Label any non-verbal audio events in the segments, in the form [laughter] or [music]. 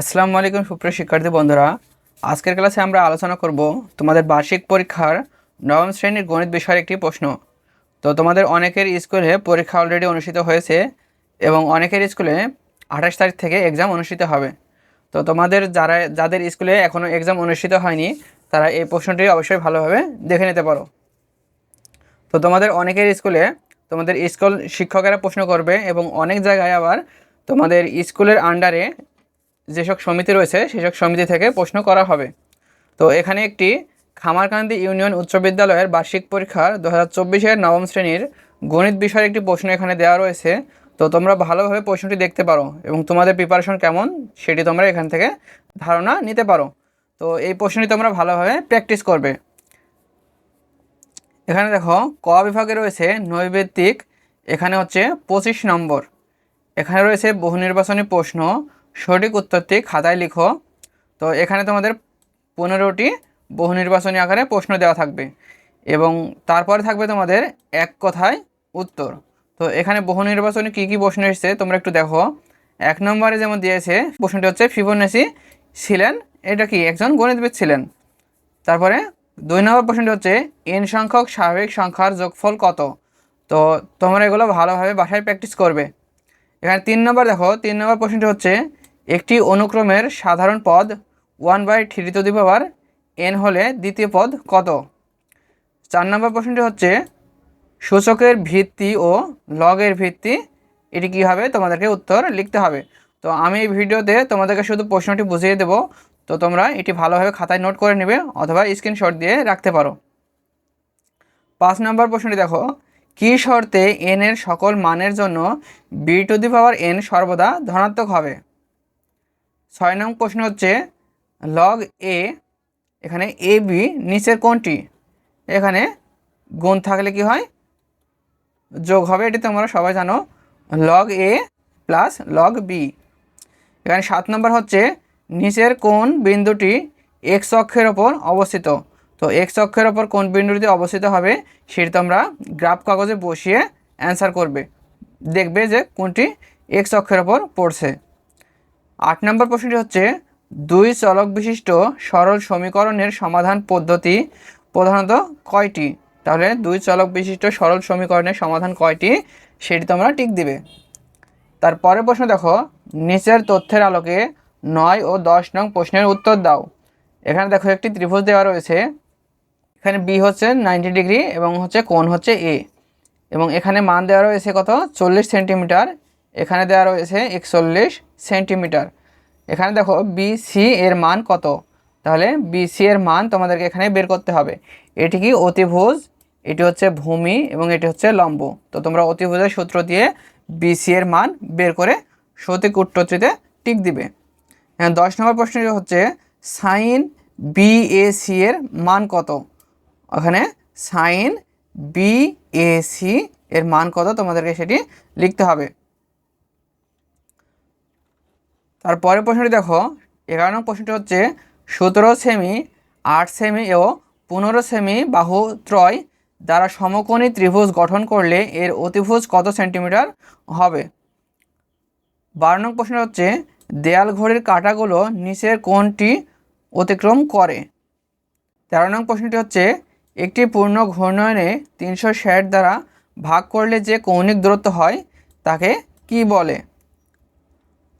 আসসালামু আলাইকুম সুপ্রিয় শিক্ষার্থী বন্ধুরা। আজকের ক্লাসে আমরা আলোচনা করব তোমাদের বার্ষিক পরীক্ষার নবম শ্রেণির গণিত বিষয়ের একটি প্রশ্ন। তো তোমাদের অনেকের স্কুলে পরীক্ষা অলরেডি অনুষ্ঠিত হয়েছে এবং অনেকের স্কুলে আঠাশ তারিখ থেকে এক্সাম অনুষ্ঠিত হবে। তো তোমাদের যারা, যাদের স্কুলে এখনও এক্সাম অনুষ্ঠিত হয়নি, তারা এই প্রশ্নটি অবশ্যই ভালোভাবে দেখে নিতে পারো। তো তোমাদের অনেকের স্কুলে তোমাদের স্কুল শিক্ষকেরা প্রশ্ন করবে এবং অনেক জায়গায় আবার তোমাদের স্কুলের আন্ডারে যেসব সমিতি রয়েছে, সেসব সমিতি থেকে প্রশ্ন করা হবে। তো এখানে একটি খামারকান্দি ইউনিয়ন উচ্চ বিদ্যালয়ের বার্ষিক পরীক্ষার দু হাজার চব্বিশের নবম শ্রেণির গণিত বিষয়ের একটি প্রশ্ন এখানে দেওয়া রয়েছে। তো তোমরা ভালোভাবে প্রশ্নটি দেখতে পারো এবং তোমাদের প্রিপারেশন কেমন সেটি তোমরা এখান থেকে ধারণা নিতে পারো। তো এই প্রশ্নটি তোমরা ভালোভাবে প্র্যাকটিস করবে। এখানে দেখো, ক বিভাগে রয়েছে নৈবেদিক এখানে হচ্ছে পঁচিশ নম্বর। এখানে রয়েছে বহু নির্বাচনী প্রশ্ন সঠিক উত্তরটি খাতায় লিখো। তো এখানে তোমাদের পনেরোটি বহু নির্বাচনী আকারে প্রশ্ন দেওয়া থাকবে এবং তারপরে থাকবে তোমাদের এক কথায় উত্তর। তো এখানে বহু নির্বাচনী কী কী প্রশ্ন এসেছে তোমরা একটু দেখো। এক নম্বরে যেমন দিয়েছে, প্রশ্নটি হচ্ছে, ফিবোনাসি ছিলেন, এটা কি একজন গণিতবিদ ছিলেন? তারপরে দুই নম্বর প্রশ্নটি হচ্ছে, এন সংখ্যক স্বাভাবিক সংখ্যার যোগফল কত? তো তোমরা এগুলো ভালোভাবে বাসায় প্র্যাকটিস করবে। এখানে তিন নম্বর দেখো, তিন নম্বর প্রশ্নটি হচ্ছে একটি অনুক্রমের সাধারণ পদ one by three to the power n হলে দ্বিতীয় পদ কত? চার নম্বর প্রশ্নটি হচ্ছে, সূচকের ভিত্তি ও লগের ভিত্তি, এটি কী হবে তোমাদেরকে উত্তর লিখতে হবে? তো আমি এই ভিডিওতে তোমাদেরকে শুধু প্রশ্নটি বুঝিয়ে দেবো, তো তোমরা এটি ভালোভাবে খাতায় নোট করে নেবে অথবা স্ক্রিনশট দিয়ে রাখতে পারো। পাঁচ নম্বর প্রশ্নটি দেখো, কী শর্তে এন এর সকল মানের জন্য b to the power n সর্বদা ধনাত্মক হবে? ছয় নং প্রশ্ন হচ্ছে লগ এ এখানে এ বি নিচের কোনটি? এখানে গুণ থাকলে কি হয়? যোগ হবে, এটি তোমরা সবাই জানো log a plus log b এখানে সাত নম্বর হচ্ছে, নিচের কোন বিন্দুটি এক্স অক্ষের ওপর অবস্থিত? তো এক্স অক্ষের ওপর কোন বিন্দুটি অবস্থিত হবে, সেটি তোমরা গ্রাফ কাগজে বসিয়ে অ্যান্সার করবে। দেখবে যে কোনটি এক্স অক্ষের ওপর পড়ছে। আট নম্বর প্রশ্নটি হচ্ছে, দুই চলক বিশিষ্ট সরল সমীকরণের সমাধান পদ্ধতি প্রধানত কয়টি? তাহলে দুই চলক বিশিষ্ট সরল সমীকরণের সমাধান কয়টি? সেটি তোমরা টিক দিবে। তারপরে প্রশ্ন দেখো, নিচের তথ্যের আলোকে নয় ও দশ নং প্রশ্নের উত্তর দাও। এখানে দেখো একটি ত্রিভুজ দেওয়া রয়েছে। এখানে বি হচ্ছে নাইনটি ডিগ্রি এবং হচ্ছে কোণ হচ্ছে এ। এবং এখানে মান দেওয়া রয়েছে কত? চল্লিশ সেন্টিমিটার এখানে দেওয়া রয়েছে একচল্লিশ সেন্টিমিটার। এখানে দেখো বিসি এর মান কত? তাহলে বিসি এর মান তোমাদেরকে এখানে বের করতে হবে। এটি কি অতিভুজ? এটি হচ্ছে ভূমি এবং এটি হচ্ছে লম্ব। তো তোমরা অতিভুজের সূত্র দিয়ে বিসি এর মান বের করে সঠিক উত্তরটিতে টিক দিবে। হ্যাঁ দশ নম্বর প্রশ্নটি হচ্ছে সাইন বিএসি এর মান কত? ওখানে সাইন বিএসি এর মান কত? তোমাদেরকে সেটি লিখতে হবে। তারপরের প্রশ্নটি দেখো। এগারো নম্বর প্রশ্নটি হচ্ছে, সতেরো সেমি, আট সেমি ও পনেরো সেমি বাহু ত্রয় দ্বারা সমকোণী ত্রিভুজ গঠন করলে এর অতিভুজ কত সেন্টিমিটার হবে? বারো নং প্রশ্ন হচ্ছে, দেয়াল ঘড়ির কাঁটাগুলো নিচের কোণটি অতিক্রম করে? তেরো নং প্রশ্নটি হচ্ছে, একটি পূর্ণ ঘূর্ণয়নে তিনশো ষাট দ্বারা ভাগ করলে যে কৌণিক দূরত্ব হয়, তাকে কি বলে?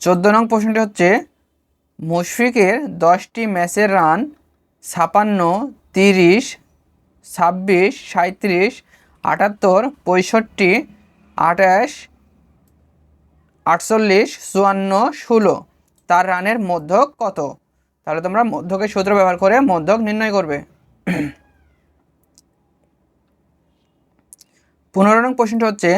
চোদ্দ নং প্রশ্নটি হচ্ছে, মুশফিকের দশটি ম্যাচের রান ছাপান্ন, তিরিশ, ছাব্বিশ সাঁত্রিশ আটাত্তর, পঁয়ষট্টি আঠাশ আটচল্লিশ, চুয়ান্ন, ষোলো। তার রানের মধ্যক কত? তাহলে তোমরা মধ্যকের সূত্র ব্যবহার করে মধ্যক নির্ণয় করবে। [clears throat] পনেরো নং প্রশ্নটি হচ্ছে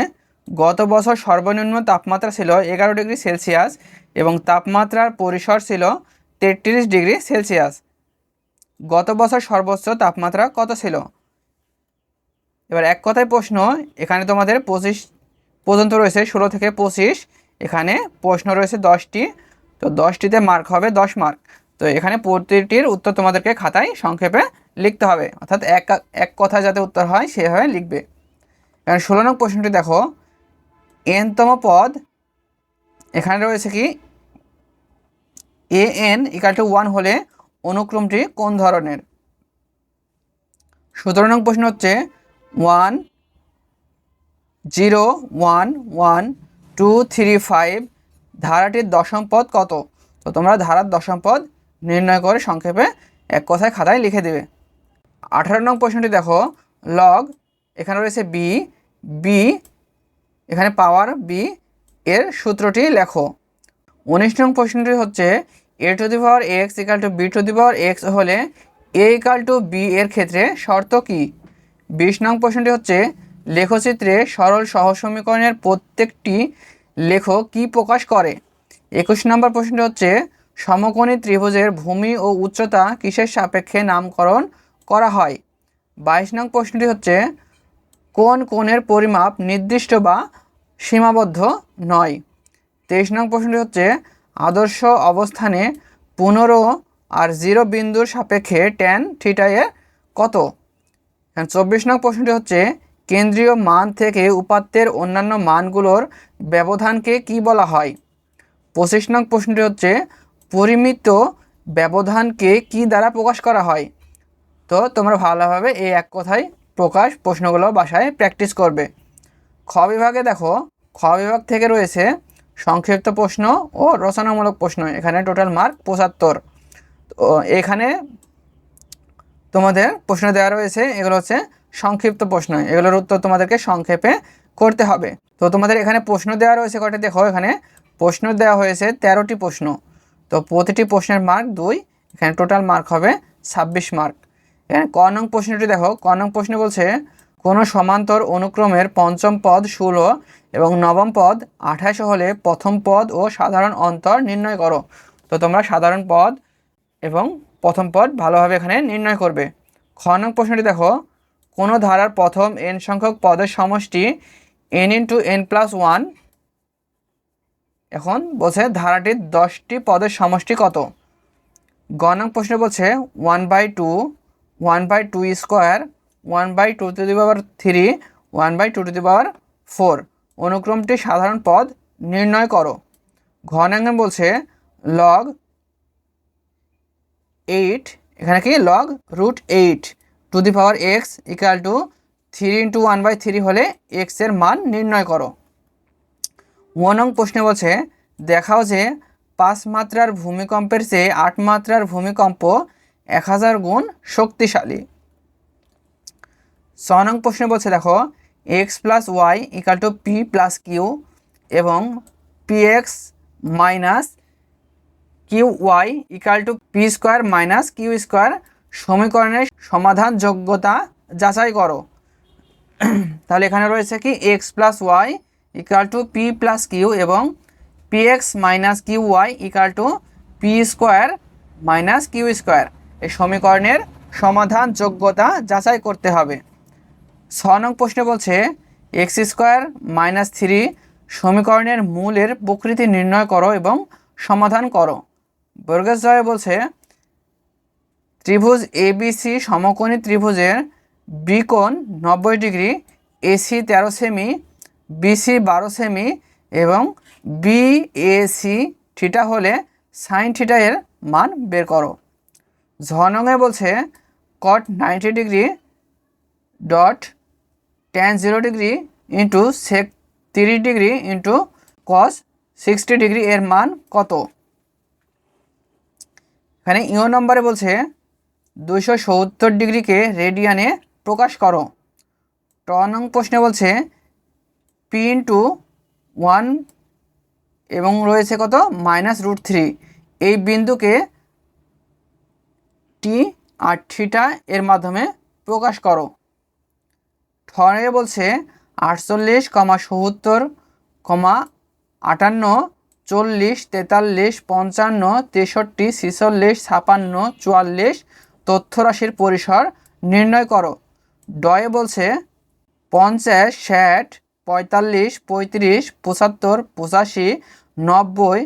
গত বছর সর্বনিম্ন তাপমাত্রা ছিল এগারো ডিগ্রি সেলসিয়াস এবং তাপমাত্রার পরিসর ছিল তেত্রিশ ডিগ্রি সেলসিয়াস। গত বছর সর্বোচ্চ তাপমাত্রা কত ছিল? এবার এক কথায় প্রশ্ন, এখানে তোমাদের পঁচিশ পর্যন্ত রয়েছে, ষোলো থেকে পঁচিশ। এখানে প্রশ্ন রয়েছে দশটি, তো দশটিতে মার্ক হবে দশ মার্ক তো এখানে প্রতিটির উত্তর তোমাদেরকে খাতায় সংক্ষেপে লিখতে হবে। অর্থাৎ এক এক কথা যাতে উত্তর হয়, সেভাবে লিখবে। এখানে ষোলো নং প্রশ্নটি দেখো এনতম পদ, এখানে রয়েছে কি? A n equal to one হলে অনুক্রমটি কোন ধরনের? সতেরো নং প্রশ্ন হচ্ছে one zero one one two three five ধারাটির দশম পদ কত? তো তোমরা ধারার দশম পদ নির্ণয় করে সংক্ষেপে এক কথায় খাতায় লিখে দেবে। আঠারো নং প্রশ্নটি দেখো লগ এখানে রয়েছে বি বি এখানে পাওয়ার বি এর সূত্রটি লেখো। উনিশ নং প্রশ্নটি হচ্ছে a to the power x equal to b to the power x হলে এ ইকাল টু বি এর ক্ষেত্রে শর্ত কি? বিশ নং প্রশ্নটি হচ্ছে, লেখচিত্রে সরল সহসমীকরণের প্রত্যেকটি লেখ কি প্রকাশ করে? একুশ নম্বর প্রশ্নটি হচ্ছে, সমকোণী ত্রিভুজের ভূমি ও উচ্চতা কিসের সাপেক্ষে নামকরণ করা হয়? বাইশ নং প্রশ্নটি হচ্ছে কোন কোণের পরিমাপ নির্দিষ্ট বা সীমাবদ্ধ নয়? তেইশ নং প্রশ্নটি হচ্ছে, আদর্শ অবস্থানে পনেরো আর জিরো বিন্দুর সাপেক্ষে ট্যান থিটায়ের কত? চব্বিশ নং প্রশ্নটি হচ্ছে, কেন্দ্রীয় মান থেকে উপাত্তের অন্যান্য মানগুলোর ব্যবধানকে কি বলা হয়? পঁচিশ নং প্রশ্নটি হচ্ছে, পরিমিত ব্যবধানকে কি দ্বারা প্রকাশ করা হয়? তো তোমরা ভালোভাবে এই এক কথায় প্রকাশ প্রশ্নগুলো বাসায় প্র্যাকটিস করবে। খ বিভাগে দেখো, খ বিভাগ থেকে রয়েছে সংক্ষিপ্ত প্রশ্ন ও রচনামূলক প্রশ্ন, এখানে টোটাল মার্ক পঁচাত্তর। তো এখানে তোমাদের প্রশ্ন দেওয়া রয়েছে, এগুলো হচ্ছে সংক্ষিপ্ত প্রশ্ন, এগুলোর উত্তর তোমাদেরকে সংক্ষেপে করতে হবে। তো তোমাদের এখানে প্রশ্ন দেওয়া রয়েছে কয়টা, দেখো এখানে প্রশ্ন দেওয়া হয়েছে তেরোটি প্রশ্ন। তো প্রতিটি প্রশ্নের মার্ক দুই, এখানে টোটাল মার্ক হবে ছাব্বিশ মার্ক এখানে ক নং প্রশ্নটি দেখো। ক নং প্রশ্ন বলছে, কোনো সমান্তর অনুক্রমের পঞ্চম পদ ষোলো এবং নবম পদ আঠাশ হলে প্রথম পদ ও সাধারণ অন্তর নির্ণয় করো। তো তোমরা সাধারণ পদ এবং প্রথম পদ ভালোভাবে এখানে নির্ণয় করবে। খ নং প্রশ্নটি দেখো, কোনো ধারার প্রথম এন সংখ্যক পদের সমষ্টি n into n plus one এখন বলছে ধারাটির দশটি পদের সমষ্টি কত? গ নং প্রশ্ন বলছে one by two one by two square one by two to the power three one by two to the power four অনুক্রমটি সাধারণ পদ নির্ণয় করো। ঘ নং বলছে লগ এইট এখানে কি? Log root eight to the power x equal to three into one by three হলে এক্সের মান নির্ণয় করো। ওয়ান নং প্রশ্নে বলছে, দেখাও যে পাঁচ মাত্রার ভূমিকম্পের চেয়ে আট মাত্রার ভূমিকম্প এক হাজার গুণ শক্তিশালী। ছ নং প্রশ্নে বলছে, দেখো x plus y equal to p plus q এবং p x minus q y equal to p square minus q square সমীকরণের সমাধান যোগ্যতা যাচাই করো। তাহলে এখানে রয়েছে কি x plus y equal to p plus q এবং p x minus q y equal to p square minus q square এই সমীকরণের সমাধান যোগ্যতা যাচাই করতে হবে। ছ নং প্রশ্নে বলছে, এক্স স্কোয়ার মাইনাস থ্রি সমীকরণের মূলের প্রকৃতি নির্ণয় করো এবং সমাধান করো। বর্গেশ জয় বলছে, ত্রিভুজ এবিসি সমকোণী ত্রিভুজের বিকোণ নব্বই ডিগ্রি এসি তেরো সেমি বিসি বারো সেমি এবং বি বিএসি থিটা হলে সাইন থিটা এর মান বের করো। ঝনঙে বলছে cot ninety degree dot ten zero degree into sec তিরিশ degree into cos sixty degree এর মান কত? এখানে ইও নম্বরে বলছে দুশো সত্তর ডিগ্রিকে রেডিয়ানে প্রকাশ করো। ট নং প্রশ্নে বলছে পি ইন্টু ওয়ান এবং রয়েছে কত? মাইনাস রুট থ্রি এই বিন্দুকে টি আর থিটা এর মাধ্যমে প্রকাশ করো। ঠরে বলছে আটচল্লিশ কমা সত্তর কমা আটান্ন, চল্লিশ, তেতাল্লিশ, পঞ্চান্ন, তেষট্টি, ছিচল্লিশ, ছাপান্ন, চুয়াল্লিশ তথ্যরাশির পরিসর নির্ণয় করো। ডয়ে বলছে পঞ্চাশ, ষাট, পঁয়তাল্লিশ, পঁয়ত্রিশ, পঁচাত্তর, পঁচাশি, নব্বই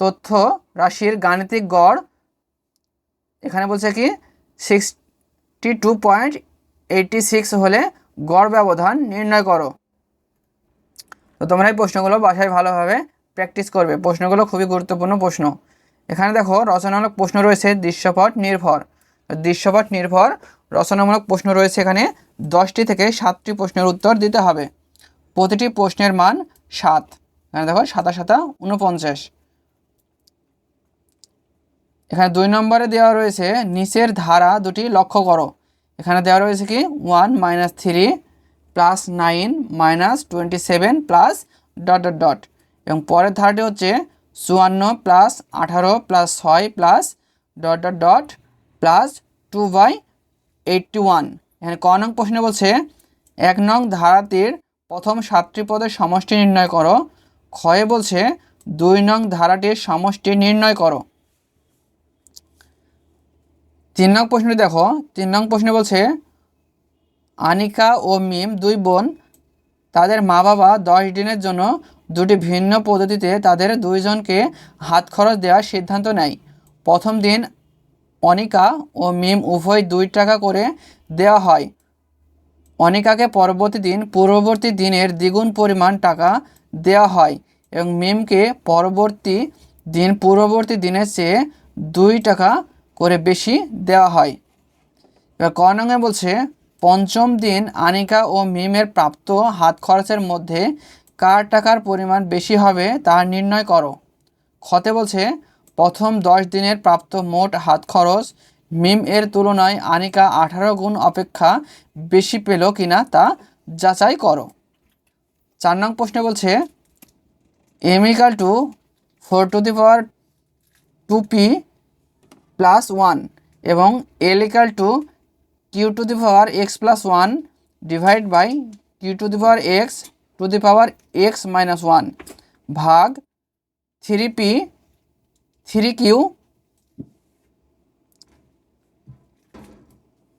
তথ্য রাশির গাণিতিক গড় এখানে বলছে কি sixty two point eighty six হলে গড় ব্যবধান নির্ণয় করো। তো তোমরা এই প্রশ্নগুলো বাসায় ভালোভাবে প্র্যাকটিস করবে। প্রশ্নগুলো খুবই গুরুত্বপূর্ণ প্রশ্ন। এখানে দেখো, রচনামূলক প্রশ্ন রয়েছে, দৃশ্যপট নির্ভর। দৃশ্যপট নির্ভর, রচনামূলক প্রশ্ন রয়েছে এখানে দশটি থেকে সাতটি প্রশ্নের উত্তর দিতে হবে। প্রতিটি প্রশ্নের মান সাত। এখানে দেখো সাতা সাতা উনপঞ্চাশ। এখানে দুই নম্বরে দেওয়া রয়েছে, নিচের ধারা দুটি লক্ষ্য করো। এখানে দেওয়া রয়েছে কি? One minus three plus nine minus twenty seven plus dot dot dot. এবং পরের ধারাটি হচ্ছে চুয়ান্ন প্লাস আঠারো প্লাস ছয় plus dot dot dot plus two by eighty one. এখানে ক নং প্রশ্নে বলছে, এক নং ধারাটির প্রথম সাতটি পদের সমষ্টি নির্ণয় করো। ক্ষয়ে বলছে, দুই নং ধারাটির সমষ্টি নির্ণয় করো। তিন নং প্রশ্নটি দেখো। তিন নং প্রশ্নে বলছে, আনিকা ও মিম দুই বোন, তাদের মা বাবা দশ দিনের জন্য দুটি ভিন্ন পদ্ধতিতে তাদের দুইজনকে হাত খরচ দেওয়ার সিদ্ধান্ত নেয়। প্রথম দিন অনিকা ও মিম উভয় দুই টাকা করে দেওয়া হয়। অনিকাকে পরবর্তী দিন, পূর্ববর্তী দিনের দ্বিগুণ পরিমাণ টাকা দেওয়া হয় এবং মিমকে পরবর্তী দিন, পূর্ববর্তী দিনের চেয়ে দুই টাকা করে বেশি দেওয়া হয়। এবার ক নঙ্গে বলছে, পঞ্চম দিন আনিকা ও মিমের প্রাপ্ত হাত খরচের মধ্যে কার টাকার পরিমাণ বেশি হবে তা নির্ণয় করো। খতে বলছে, প্রথম দশ দিনের প্রাপ্ত মোট হাত খরচ মিম এর তুলনায় আনিকা আঠারো গুণ অপেক্ষা বেশি পেল কিনা তা যাচাই করো। চার নং প্রশ্নে বলছে m equal to four to the power two p plus one এবং l equal to q to the power x plus one divide by q to the power x to the power x minus one ভাগ three p three q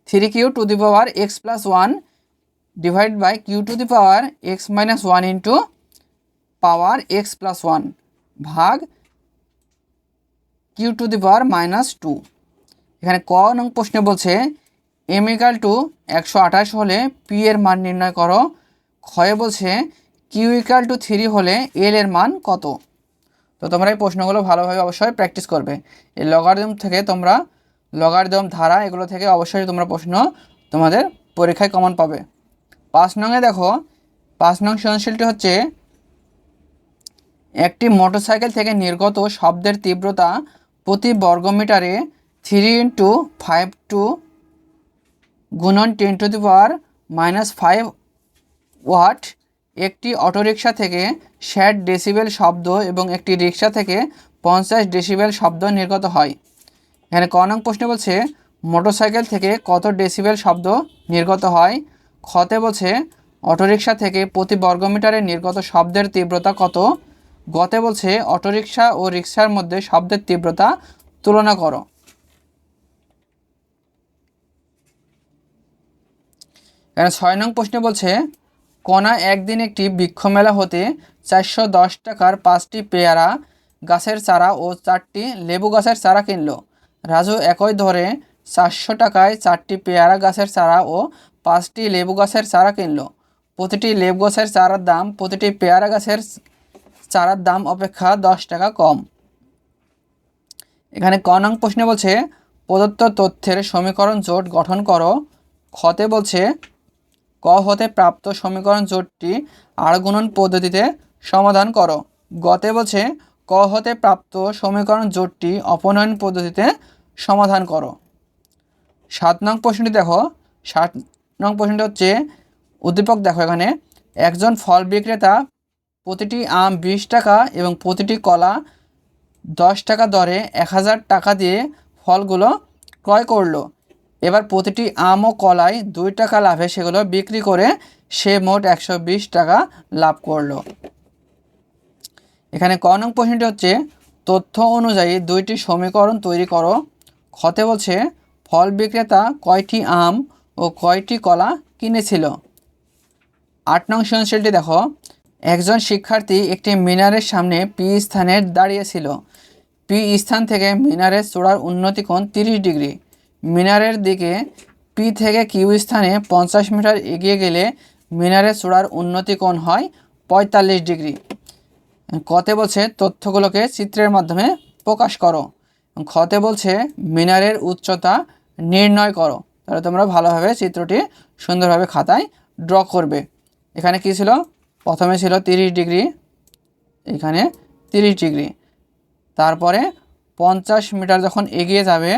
three q to the power x plus one divide by q to the power x minus one into power x plus one ভাগ q to the power minus two এখানে ক নং প্রশ্নে বলছে m equal two একশো আঠাশ হলে P এর মান নির্ণয় করো। ক্ষয়ে বলছে কিউ ইকাল টু থ্রি হলে এল এর মান কত? তো তোমরা এই প্রশ্নগুলো ভালোভাবে অবশ্যই প্র্যাকটিস করবে। এই লগারদম থেকে তোমরা লগারদম ধারা এগুলো থেকে অবশ্যই তোমরা প্রশ্ন তোমাদের পরীক্ষায় কমন পাবে। পাঁচ নংয়ে দেখো, পাঁচ নং সৃজনশীলটি হচ্ছে, একটি মোটরসাইকেল থেকে নির্গত শব্দের তীব্রতা প্রতি বর্গমিটারে থ্রি ইন্টু ফাইভ টু গুণন ten to the power minus five watt একটি অটোরিকশা থেকে ষাট ডেসিবেল শব্দ এবং একটি রিক্সা থেকে পঞ্চাশ ডেসিবেল শব্দ নির্গত হয়। এখানে ক নং প্রশ্নে বলছে, মোটরসাইকেল থেকে কত ডেসিবেল শব্দ নির্গত হয়? খতে বলছে, অটোরিকশা থেকে প্রতি বর্গমিটারে নির্গত শব্দের তীব্রতা কত? গতে বলছে, অটোরিকশা ও রিক্সার মধ্যে শব্দের তীব্রতা তুলনা করো। এখানে ছয় নং প্রশ্নে বলছে, কণা একদিন একটি বৃক্ষ মেলা হতে চারশো দশ টাকার পাঁচটি পেয়ারা গাছের চারা ও চারটি লেবু গাছের চারা কিনল। রাজু একই ধরে চারশো টাকায় চারটি পেয়ারা গাছের চারা ও পাঁচটি লেবু গাছের চারা কিনলো। প্রতিটি লেবু গাছের চারার দাম প্রতিটি পেয়ারা গাছের চারার দাম অপেক্ষা দশ টাকা কম। এখানে ক নং প্রশ্নে বলছে, প্রদত্ত তথ্যের সমীকরণ জোট গঠন করো। খতে বলছে, ক হতে প্রাপ্ত সমীকরণ জোটটি আর গুণন পদ্ধতিতে সমাধান করো। গতে বলছে, ক হতে প্রাপ্ত সমীকরণ জোটটি অপনয়ন পদ্ধতিতে সমাধান করো। সাত নং প্রশ্নটি দেখো, সাত নং প্রশ্নটি হচ্ছে, উদ্দীপক দেখো এখানে, একজন ফল বিক্রেতা প্রতিটি আম বিশ টাকা এবং প্রতিটি কলা দশ টাকা দরে এক হাজার টাকা দিয়ে ফলগুলো ক্রয় করল। এবার প্রতিটি আম ও কলায় দুই টাকা লাভে সেগুলো বিক্রি করে সে মোট একশো বিশ টাকা লাভ করল। এখানে ক নং প্রশ্নটি হচ্ছে, তথ্য অনুযায়ী দুইটি সমীকরণ তৈরি করো। খতে বলছে, ফল বিক্রেতা কয়টি আম ও কয়টি কলা কিনেছিল? আট নং সৃজনশীলটি দেখো। একজন শিক্ষার্থী একটি মিনারের সামনে পি স্থানে দাঁড়িয়েছিল। পি স্থান থেকে মিনারের চূড়ার উন্নতি কোণ তিরিশ ডিগ্রি। মিনারের দিকে পি থেকে কিউ স্থানে পঞ্চাশ মিটার এগিয়ে গেলে মিনারের চূড়ার উন্নতি কোণ হয় পঁয়তাল্লিশ ডিগ্রি। কতে বলছে, তথ্যগুলোকে চিত্রের মাধ্যমে প্রকাশ করো। খতে বলছে, মিনারের উচ্চতা নির্ণয় করো। তাহলে তোমরা ভালোভাবে চিত্রটি সুন্দরভাবে খাতায় ড্র করবে। এখানে কী ছিল? প্রথমে ছিল তিরিশ ডিগ্রি, এখানে তিরিশ ডিগ্রি। তারপরে পঞ্চাশ মিটার যখন এগিয়ে যাবে,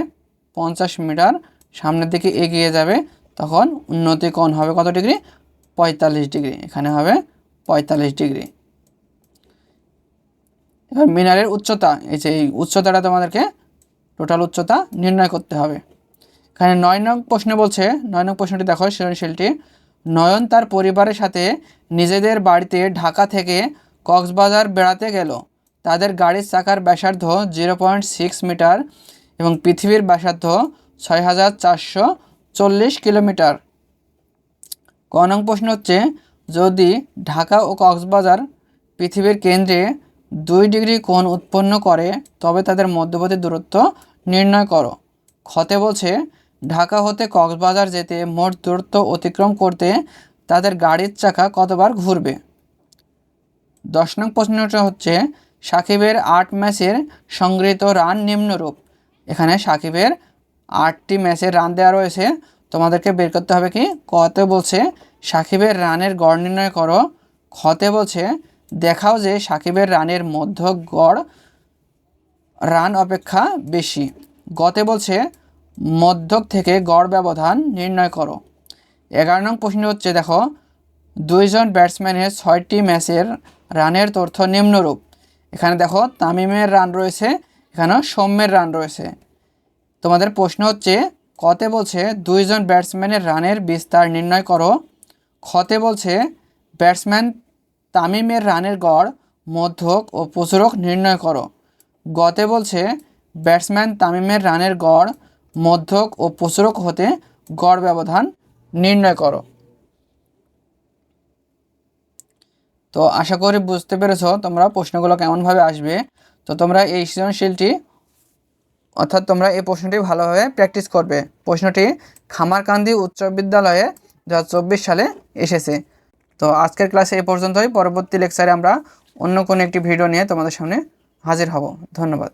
পঞ্চাশ মিটার সামনের দিকে এগিয়ে যাবে, তখন উন্নতি কোণ হবে কত ডিগ্রি? পঁয়তাল্লিশ ডিগ্রি, এখানে হবে পঁয়তাল্লিশ ডিগ্রি। এবার মিনারের উচ্চতা, এই যে এই উচ্চতাটা তোমাদেরকে টোটাল উচ্চতা নির্ণয় করতে হবে। এখানে নয় নং প্রশ্নে বলছে, নয় নং প্রশ্নটি দেখো, সৃজনশীলটি। নয়ন তার পরিবারের সাথে নিজেদের বাড়িতে ঢাকা থেকে কক্সবাজার বেড়াতে গেল। তাদের গাড়ির চাকার ব্যাসার্ধ জিরো পয়েন্ট সিক্স মিটার এবং পৃথিবীর ব্যাসার্ধ ছয় হাজার চারশো চল্লিশ কিলোমিটার। ক নং প্রশ্ন হচ্ছে, যদি ঢাকা ও কক্সবাজার পৃথিবীর কেন্দ্রে দুই ডিগ্রি কোণ উৎপন্ন করে, তবে তাদের মধ্যবর্তী দূরত্ব নির্ণয় করো। খতে বলছে ঢাকা হতে কক্সবাজার যেতে মোট দূরত্ব অতিক্রম করতে তাদের গাড়ির চাকা কতবার ঘুরবে? দশ নং প্রশ্নটা হচ্ছে, সাকিবের আট ম্যাচের সংগৃহীত রান নিম্নরূপ। এখানে সাকিবের আটটি ম্যাচের রান দেওয়া রয়েছে। তোমাদেরকে বের করতে হবে কি? কতে বলছে, সাকিবের রানের গড় নির্ণয় করো। খতে বলছে, দেখাও যে সাকিবের রানের মধ্য গড় রান অপেক্ষা বেশি। গতে বলছে মধ্যক থেকে গড় ব্যবধান নির্ণয় করো। এগারো নং প্রশ্ন হচ্ছে, দেখো, দুইজন ব্যাটসম্যানের ছয়টি ম্যাচের রানের তথ্য নিম্নরূপ। এখানে দেখো, তামিমের রান রয়েছে, এখানেও সৌম্যের রান রয়েছে। তোমাদের প্রশ্ন হচ্ছে, কতে বলছে দুইজন ব্যাটসম্যানের রানের বিস্তার নির্ণয় করো? খতে বলছে, ব্যাটসম্যান তামিমের রানের গড়, মধ্যক ও প্রচুরক নির্ণয় করো। গতে বলছে, ব্যাটসম্যান তামিমের রানের গড় মধ্যক ও প্রচুরক হতে গড় ব্যবধান নির্ণয় করো। তো আশা করি বুঝতে পেরেছ তোমরা প্রশ্নগুলো কেমনভাবে আসবে। তো তোমরা এই সৃজনশীলটি, অর্থাৎ তোমরা এই প্রশ্নটি ভালোভাবে প্র্যাকটিস করবে। প্রশ্নটি খামারকান্দি উচ্চ বিদ্যালয়ে দু হাজার চব্বিশ সালে এসেছে। তো আজকের ক্লাসে এই পর্যন্তই। পরবর্তী লেকচারে আমরা অন্য কোনো একটি ভিডিও নিয়ে তোমাদের সামনে হাজির হব। ধন্যবাদ।